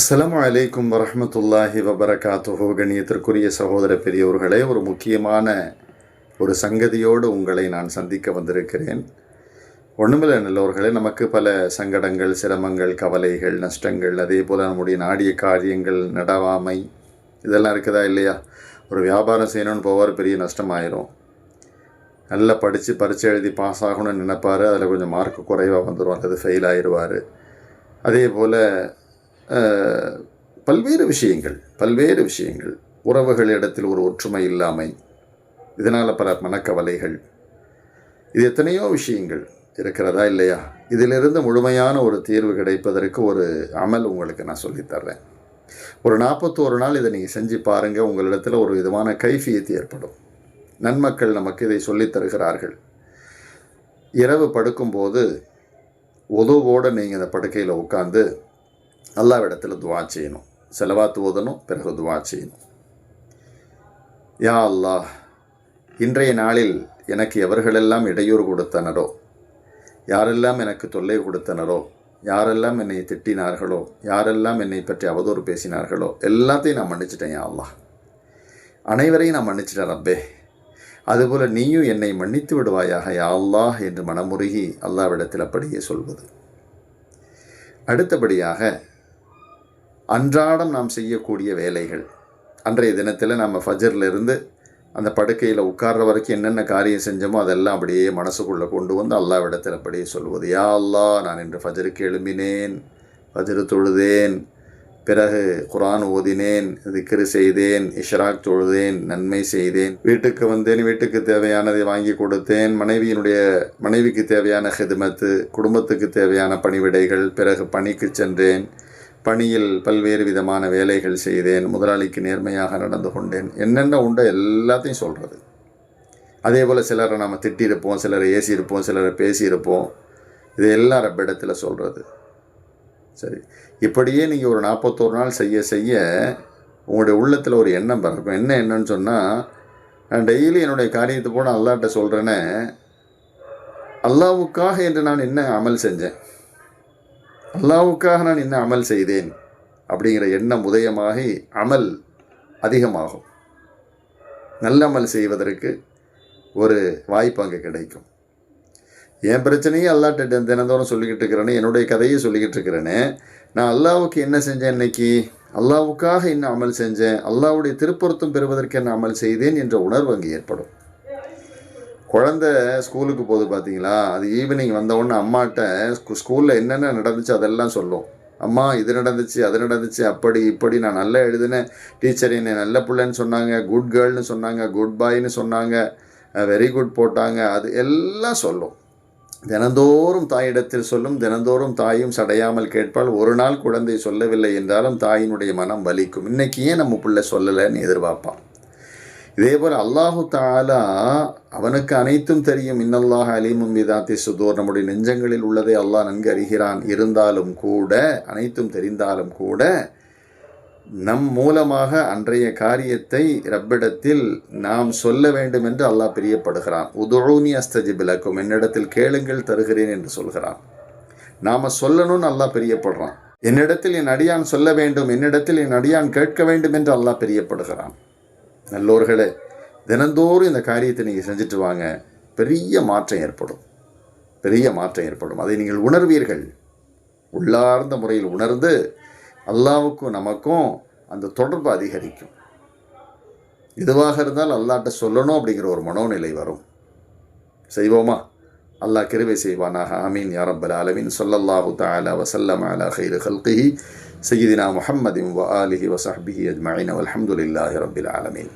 அஸ்லாம் அலைக்கும் வரமத்துல்லாஹி வபரகாத்துஹு. கண்ணியத்திற்குரிய சகோதர பெரியவர்களே ஒரு முக்கியமான ஒரு சங்கதியோடு உங்களை நான் சந்திக்க வந்திருக்கிறேன். ஒன்றுமில்ல நல்லவர்களே நமக்கு பல சங்கடங்கள் சிரமங்கள் கவலைகள் நஷ்டங்கள் அதே போல் நம்முடைய நாடிய காரியங்கள் நடவாமை இதெல்லாம் இருக்குதா இல்லையா? ஒரு வியாபாரம் செய்யணும்னு போவார் பெரிய நஷ்டமாயிரும். நல்லா படித்து பரீட்சை எழுதி பாஸ் ஆகணும்னு நினைப்பார் அதில் கொஞ்சம் மார்க் குறைவாக வந்துடும் அல்லது ஃபெயில் ஆயிடுவார் அதே போல் பல்வேறு விஷயங்கள் பல்வேறு விஷயங்கள். உறவுகளிடத்தில் ஒரு ஒற்றுமை இல்லாமை இதனால் பல மனக்கவலைகள். இது எத்தனையோ விஷயங்கள் இருக்கிறதா இல்லையா? இதிலிருந்து முழுமையான ஒரு தீர்வு கிடைப்பதற்கு ஒரு அமல் உங்களுக்கு நான் சொல்லித்தர்றேன். ஒரு நாற்பத்தோரு நாள் இதை நீங்கள் செஞ்சு பாருங்கள் உங்களிடத்தில் ஒரு விதமான கைஃபியத்து ஏற்படும். நன்மக்கள் நமக்கு இதை சொல்லித் தருகிறார்கள். இரவு படுக்கும்போது உதவோடு நீங்கள் இந்த படுக்கையில் உட்காந்து அல்லாவிடத்தில் துவா செய்யணும் செலவாத்து ஓதணும் பிறகு துவா செய்யணும் யா அல்லாஹ் இன்றைய நாளில் எனக்கு எவர்களெல்லாம் இடையூறு கொடுத்தனரோ யாரெல்லாம் எனக்கு தொல்லை கொடுத்தனரோ யாரெல்லாம் என்னை திட்டினார்களோ யாரெல்லாம் என்னை பற்றி அவதூறு பேசினார்களோ எல்லாத்தையும் நான் மன்னிச்சிட்டேன் யா அல்லாஹ் அனைவரையும் நான் மன்னிச்சிட்டேன் ரப்பே அதுபோல் நீயும் என்னை மன்னித்து விடுவாயாக யா அல்லாஹ் என்று மனமுருகி அல்லாவிடத்தில் அப்படியே சொல்வது அடுத்தபடியாக அன்றாடம் நாம் செய்யக்கூடிய வேலைகள். அன்றைய தினத்தில் நம்ம ஃபஜர்லேருந்து அந்த படுக்கையில் உட்கார்ற வரைக்கும் என்னென்ன காரியம் செஞ்சோமோ அதெல்லாம் அப்படியே மனசுக்குள்ளே கொண்டு வந்து அல்லாவிடத்தில் அப்படியே சொல்வது யா அல்லாஹ் நான் இன்று ஃபஜருக்கு எழும்பினேன் ஃபஜரு தொழுதேன் பிறகு குரான் ஓதினேன் திக்ரு செய்தேன் இஷ்ராக் தொழுதேன் நன்மை செய்தேன் வீட்டுக்கு வந்தேன் வீட்டுக்கு தேவையானதை வாங்கி கொடுத்தேன் மனைவியினுடைய மனைவிக்கு தேவையான ஹிதமத்து குடும்பத்துக்கு தேவையான பணிவிடைகள் பிறகு பணிக்கு சென்றேன் பணியில் பல்வேறு விதமான வேலைகள் செய்தேன் முதலாளிக்கு நேர்மையாக நடந்து கொண்டேன். என்னென்ன உண்டோ எல்லாத்தையும் சொல்கிறது அதே போல் சிலரை நம்ம திட்டியிருப்போம் சிலரை ஏசியிருப்போம் சிலரை பேசியிருப்போம். இது எல்லாம் ரப்பிடத்தில் சொல்கிறது சரி. இப்படியே நீங்கள் ஒரு நாற்பத்தோரு நாள் செய்ய செய்ய உங்களுடைய உள்ளத்தில் ஒரு எண்ணம் பிறக்கும். என்ன என்னன்னு சொன்னால் நான் டெய்லி என்னுடைய காரியத்தை போட அல்லாட்ட சொல்கிறேனே அல்லாவுக்காக என்று நான் என்ன அமல் செஞ்சேன்? அல்லாவுக்காக நான் என்ன அமல் செய்தேன் அப்படிங்கிற எண்ணம் உதயமாகி அமல் அதிகமாகும். நல்ல அமல் செய்வதற்கு ஒரு வாய்ப்பு அங்கே கிடைக்கும். என் பிரச்சனையே அல்லாட்ட தினந்தோறும் சொல்லிக்கிட்டு இருக்கிறேனே என்னுடைய கதையை சொல்லிக்கிட்டு இருக்கிறேனே நான் அல்லாவுக்கு என்ன செஞ்சேன் இன்னைக்கு? அல்லாவுக்காக என்ன அமல் செஞ்சேன்? அல்லாவுடைய திருப்பொருத்தம் பெறுவதற்கு என்ன அமல் செய்தேன் என்ற உணர்வு அங்கே ஏற்படும். குழந்தை ஸ்கூலுக்கு போகுது பார்த்தீங்களா அது ஈவினிங் வந்தவுடனே அம்மாட்ட ஸ்கூலில் என்னென்ன நடந்துச்சு அதெல்லாம் சொல்லும். அம்மா இது நடந்துச்சு அது நடந்துச்சு அப்படி இப்படி நான் நல்லா எழுதினேன். டீச்சர் என்னை நல்ல பிள்ளைன்னு சொன்னாங்க குட் கேர்ள்னு சொன்னாங்க குட் பாய்னு சொன்னாங்க வெரி குட் போட்டாங்க. அது எல்லாம் சொல்லும். தினந்தோறும் தாயிடத்தில் சொல்லும் தினந்தோறும் தாயும் சடையாமல் கேட்பால் ஒரு நாள் குழந்தை சொல்லவில்லை என்றாலும் தாயினுடைய மனம் வலிக்கும். இன்றைக்கி ஏன் நம்ம பிள்ளை சொல்லலைன்னு எதிர்பார்ப்பான். இதே போல் அல்லாஹு தாலா அவனுக்கு அனைத்தும் தெரியும். இன்னல்லாஹ் அலீமும் விதாத்தி சுதோர். நம்முடைய நெஞ்சங்களில் உள்ளதை அல்லாஹ் நன்கு அறிகிறான். இருந்தாலும் கூட அனைத்தும் தெரிந்தாலும் கூட நம் மூலமாக அன்றைய காரியத்தை ரப்பிடத்தில் நாம் சொல்ல வேண்டும் என்று அல்லாஹ் பிரியப்படுகிறான். உதுஊனி அஸ்தஜிபிலக்கும் என்னிடத்தில் கேளுங்கள் தருகிறேன் என்று சொல்கிறான். நாம் சொல்லணும்னு அல்லாஹ் பிரியப்படுறான். என்னிடத்தில் என் அடியான் சொல்ல வேண்டும். என்னிடத்தில் என் அடியான் கேட்க வேண்டும் என்று அல்லாஹ் பிரியப்படுகிறான். நல்லோர்களே தினந்தோறும் இந்த காரியத்தை நீங்கள் செஞ்சுட்டு வாங்க. பெரிய மாற்றம் ஏற்படும். பெரிய மாற்றம் ஏற்படும். அதை நீங்கள் உணர்வீர்கள். உள்ளார்ந்த முறையில் உணர்ந்து அல்லாவுக்கும் நமக்கும் அந்த தொடர்பு அதிகரிக்கும். இதுவாக இருந்தால் அல்லாட்ட சொல்லணும் அப்படிங்கிற ஒரு மனோநிலை வரும். செய்வோமா? அல்லாஹ் கிருபை செய்வானாக ஆமீன் யா ரப்பல் ஆலமீன் ஸல்லல்லாஹு தஆலா வஸல்லம் அலா கைரி ஹல்கிஹி சய்யிதினா முஹம்மதின் வ ஆலிஹி வ ஸஹ்பிஹி அஜ்மஈன் வல்ஹம்துலில்லாஹி ரப்பில் ஆலமீன்